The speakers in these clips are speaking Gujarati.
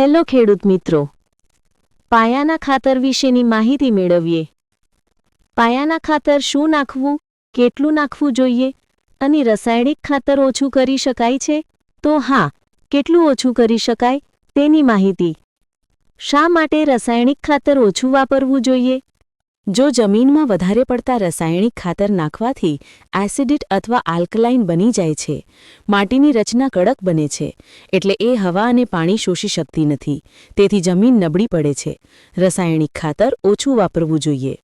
હેલો ખેડૂત મિત્રો. પાયાના ખાતર વિશેની માહિતી મેળવીએ. પાયાના ખાતર શું નાખવું, કેટલું નાખવું જોઈએ અને રસાયણિક ખાતર ઓછું કરી શકાય છે? તો હા, કેટલું ઓછું કરી શકાય તેની માહિતી. શા માટે રસાયણિક ખાતર ઓછું વાપરવું જોઈએ? જો જમીનમાં વધારે પડતા રાસાયણિક ખાતર નાખવાથી એસિડિટ અથવા આલ્કલાઇન બની જાય છે, માટીની રચના કડક બને છે, એટલે એ હવા અને પાણી શોષી શકતી નથી. તેથી જમીન નબળી પડે છે. રાસાયણિક ખાતર ઓછું વાપરવું જોઈએ.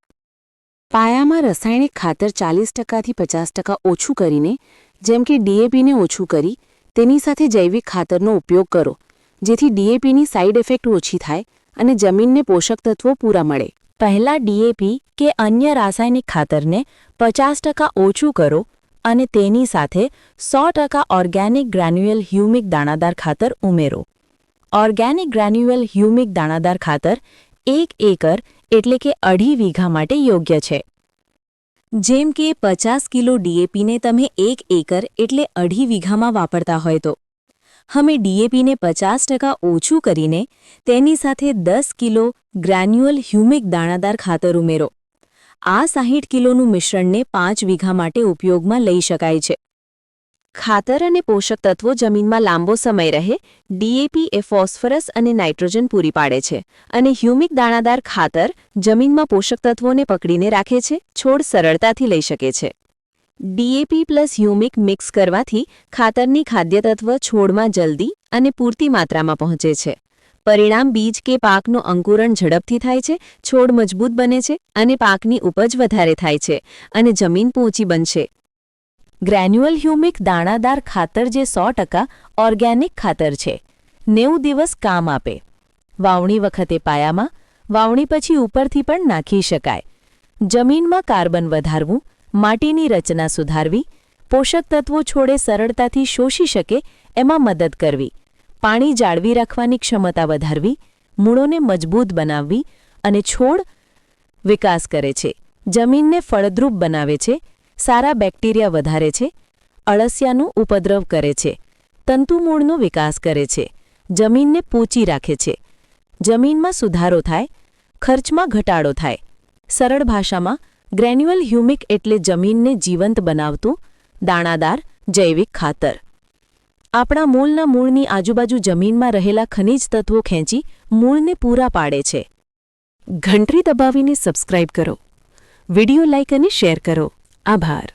પાયામાં રાસાયણિક ખાતર ચાલીસ ટકાથી પચાસ ટકા ઓછું કરીને, જેમ કે ડીએપીને ઓછું કરી, તેની સાથે જૈવિક ખાતરનો ઉપયોગ કરો, જેથી ડીએપીની સાઇડ ઇફેક્ટ ઓછી થાય અને જમીનને પોષક તત્વો પૂરા મળે. પહેલા ડીએપી કે અન્ય રાસાયણિક ખાતરને પચાસ ટકા ઓછું કરો અને તેની સાથે સો ટકા ઓર્ગેનિક ગ્રેન્યુઅલ હ્યુમિક દાણાદાર ખાતર ઉમેરો. ઓર્ગેનિક ગ્રેન્યુઅલ હ્યુમિક દાણાદાર ખાતર એક એકર એટલે કે અઢી વીઘા માટે યોગ્ય છે. જેમ કે પચાસ કિલો ડીએપીને તમે એક એકર એટલે અઢી વીઘામાં વાપરતા હોય તો. અમે ડીએપીને પચાસ ટકા ઓછું કરીને તેની સાથે દસ કિલો ગ્રેન્યુઅલ હ્યુમિક દાણાદાર ખાતર ઉમેરો. આ સાહીઠ કિલોનું મિશ્રણને પાંચ વીઘા માટે ઉપયોગમાં લઈ શકાય છે. ખાતર અને પોષક તત્વો જમીનમાં લાંબો સમય રહે, ડીએપી એ ફોસ્ફરસ અને નાઇટ્રોજન પૂરી પાડે છે અને હ્યુમિક દાણાદાર ખાતર જમીનમાં પોષક તત્વોને પકડીને રાખે છે, છોડ સરળતાથી લઈ શકે છે. ડીએપી પ્લસ હ્યુમિક મિક્સ કરવાથી ખાતરની ખાદ્યતત્વ છોડમાં જલ્દી અને પૂરતી માત્રામાં પહોંચે છે. પરિણામ બીજ કે પાકનું અંકુરણ ઝડપથી થાય છે, છોડ મજબૂત બને છે અને પાકની ઉપજ વધારે થાય છે અને જમીન પહોંચી બનશે. ગ્રેન્યુઅલ હ્યુમિક દાણાદાર ખાતર જે સો ટકા ઓર્ગેનિક ખાતર છે. નેવું દિવસ કામ આપે. વાવણી વખતે પાયામાં, વાવણી પછી ઉપરથી પણ નાખી શકાય. જમીનમાં કાર્બન વધારવું માટીની રચના સુધારવી, પોષક તત્વો છોડે સરળતાથી શોષી શકે એમાં મદદ કરવી, પાણી જાળવી રાખવાની ક્ષમતા વધારવી, મૂળોને મજબૂત બનાવવી અને છોડ વિકાસ કરે છે. જમીનને ફળદ્રુપ બનાવે છે, સારા બેક્ટેરિયા વધારે છે, અળસિયાનું ઉપદ્રવ કરે છે તંતુમૂળનો વિકાસ કરે છે, જમીનને પોચી રાખે છે. જમીનમાં સુધારો થાય, ખર્ચમાં ઘટાડો થાય. સરળ ભાષામાં ગ્રેન્યુઅલ હ્યુમિક એટલે જમીનને જીવંત બનાવતું દાણાદાર જૈવિક ખાતર. આપણા મૂળના મૂળની આજુબાજુ જમીનમાં રહેલા ખનિજ તત્વો ખેંચી મૂળને પૂરા પાડે છે. ઘંટરી દબાવીને સબસ્ક્રાઇબ કરો. વિડિયો લાઇક અને શેર કરો. આભાર.